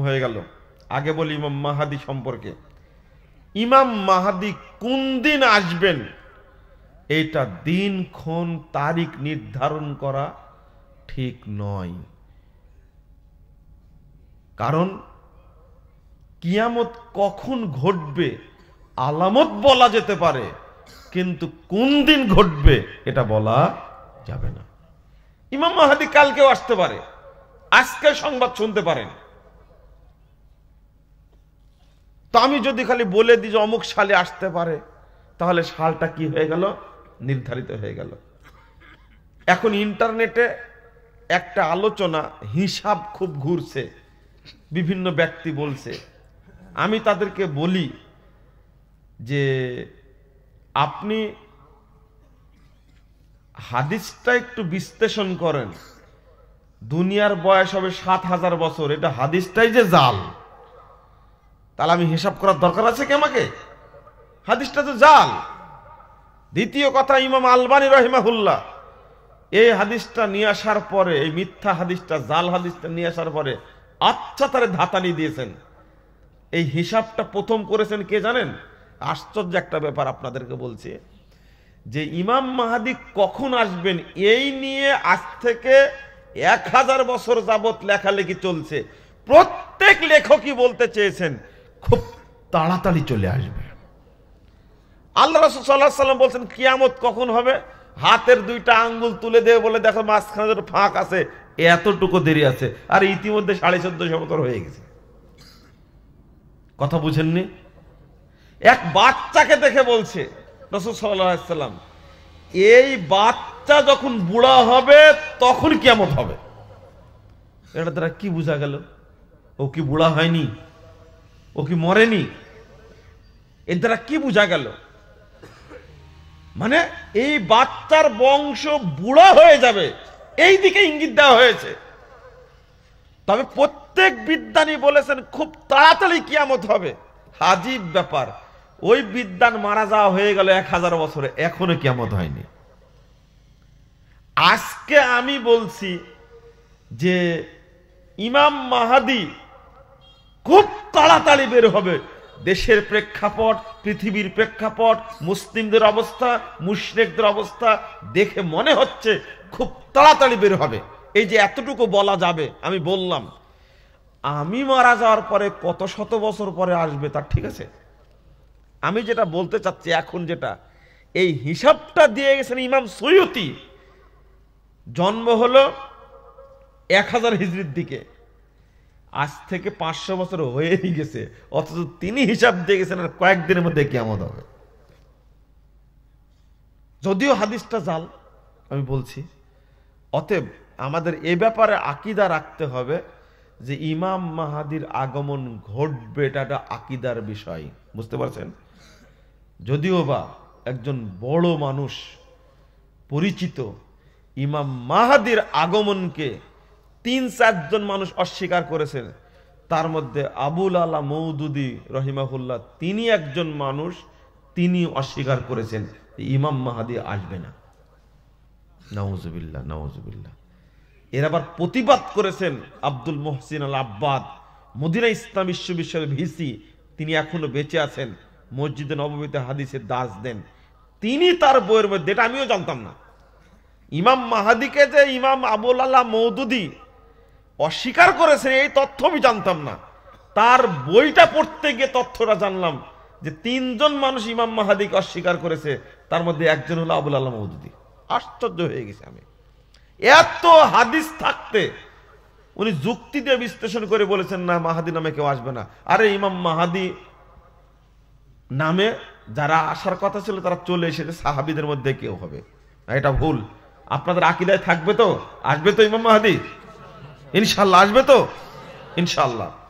হয়ে গেল। আগে বলি ইমাম মাহাদি সম্পর্কে। ইমাম মাহাদি কোন দিন আসবেন? এটা দিন, ক্ষণ, তারিখ নির্ধারণ করা ঠিক নয়। কারণ কিয়ামত কখন ঘটবে আলামত বলা যেতে পারে, কিন্তু কোন দিন ঘটবে এটা বলা যাবে না। ইমাম মাহাদি কালকেও আসতে পারে। আজকে সংবাদ শুনতে পারেন। তো আমি যদি খালি বলে দিই যে অমুক সালে আসতে পারে, তাহলে সালটা কি হয়ে গেল? নির্ধারিত হয়ে গেল। এখন ইন্টারনেটে একটা আলোচনা, হিসাব খুব ঘুরছে, বিভিন্ন ব্যক্তি বলছে। আমি তাদেরকে বলি যে, আপনি হাদিসটা একটু বিশ্লেষণ করেন। দুনিয়ার বয়স হবে সাত হাজার বছর, এটা হাদিসটাই যে জাল। তাহলে আমি হিসাব করার দরকার আছে কি আমাকে? হাদিসটা তো জাল। দ্বিতীয় কথা, ইমাম আলবানী রহিমাহুল্লাহ, এই হাদিসটা নিয়ে আসার পরে, এই মিথ্যা হাদিসটা, জাল হাদিসটা নিয়ে আসার পরে আচ্ছা তারে ধাতানি দিয়েছেন। এই হিসাবটা প্রথম করেছেন কে জানেন? আশ্চর্য একটা ব্যাপার আপনাদেরকে বলছি। যে ইমাম মাহাদি কখন আসবেন, এই নিয়ে আজ থেকে এক হাজার বছর যাবৎ লেখালেখি চলছে। প্রত্যেক লেখকই বলতে চেয়েছেন তাড়াতাড়ি চলে আসবে। আল্লাহ রসুল সাল্লাহ সাল্লাম বলছেন, কিয়ামত কখন হবে? হাতের দুইটা আঙ্গুল তুলে দেবে বলে দেখো মাঝখানে ফাঁক আছে এতটুকু দেরি আছে। আর ইতিমধ্যে সাড়ে চোদ্দশো বছর হয়ে গেছে। কথা বুঝেননি? এক বাচ্চাকে দেখে বলছে রসুল সাল্লাম, এই বাচ্চা যখন বুড়া হবে, তখন কেমন হবে। এটা দ্বারা কি বোঝা গেল? ও কি বুড়া হয়নি? ও কি মরেনি? এর দ্বারা কি বোঝা গেল? মানে এই বাচ্চার বংশ বুড়া হয়ে যাবে, এই দিকে ইঙ্গিত দেওয়া হয়েছে। তবে প্রত্যেক বিদ্যানী বলেছেন, খুব তাড়াতাড়ি কিয়ামত হবে। হাজিব ব্যাপার, ওই বিদ্যান মারা যাওয়া হয়ে গেল এক হাজার বছরে, এখনও কিয়ামত হয়নি। আজকে আমি বলছি যে ইমাম মাহাদি খুব তাড়াতাড়ি বের হবে। দেশের প্রেক্ষাপট, পৃথিবীর প্রেক্ষাপট, মুসলিমদের অবস্থা, মুশরেকদের অবস্থা দেখে মনে হচ্ছে খুব তাড়াতাড়ি বের হবে। এই যে এতটুকু বলা যাবে, আমি বললাম, আমি মারা যাওয়ার পরে কত শত বছর পরে আসবে তার ঠিক আছে। আমি যেটা বলতে চাচ্ছি এখন যেটা, এই হিসাবটা দিয়ে গেছেন ইমাম সৈয়তি জন্ম হলো এক হাজার হিজড়ির দিকে। আজ থেকে পাঁচশো বছর হয়েই গেছে, অথচ তিনি হিসাব দিয়ে গেছেন আর কয়েকদিনের মধ্যে কেমন হবে। যদিও হাদিসটা জাল, আমি বলছি, অতএব আমাদের এ ব্যাপারে আকিদা রাখতে হবে যে ইমাম মাহাদির আগমন ঘটবে, এটা আকিদার বিষয়, বুঝতে পারছেন? যদিও বা একজন বড় মানুষ পরিচিত, ইমাম মাহাদির আগমনকে তিন চারজন মানুষ অস্বীকার করেছেন। তার মধ্যে আবুল আলা মৌদুদি রহিমাহুল্লাহ, তিনি একজন মানুষ, তিনি অস্বীকার করেছেন। ইমাম মাহাদি আসবে না। নওয়াজবিল্লা নওয়াজবিল্লা এর আবার প্রতিবাদ করেছেন Abdul Mohsin al Abbad, Medina ইসলাম বিশ্ববিদ্যালয়ের ভিসি, তিনি এখনও বেঁচে আছেন। মসজিদে নবমীতে হাদিসের দাস দেন। তিনি তার বইয়ের মধ্যে, এটা আমিও জানতাম না। ইমাম মাহাদিকে যে ইমাম আবুল আল্লাহ মৌদুদি অস্বীকার করেছে, এই তথ্য আমি জানতাম না। তার বইটা পড়তে গিয়ে তথ্যটা জানলাম যে তিনজন মানুষ ইমাম মাহাদিকে অস্বীকার করেছে, তার মধ্যে একজন হলো আবুল আল্লাহ মৌদুদি। আশ্চর্য হয়ে গেছে আমি। এত হাদিস থাকতে উনি যুক্তি দিয়ে বিশ্লেষণ করে বলেছেন, না, মাহাদি নামে কেউ আসবে না। আরে, ইমাম মাহাদি নামে যারা আসার কথা ছিল, তারা চলে এসেছে, সাহাবিদের মধ্যে কেউ হবে। এটা ভুল। আপনাদের আকিদায় থাকবে তো? আসবে তো ইমাম মাহাদি? ইনশাল্লাহ আসবে তো? ইনশাল্লাহ।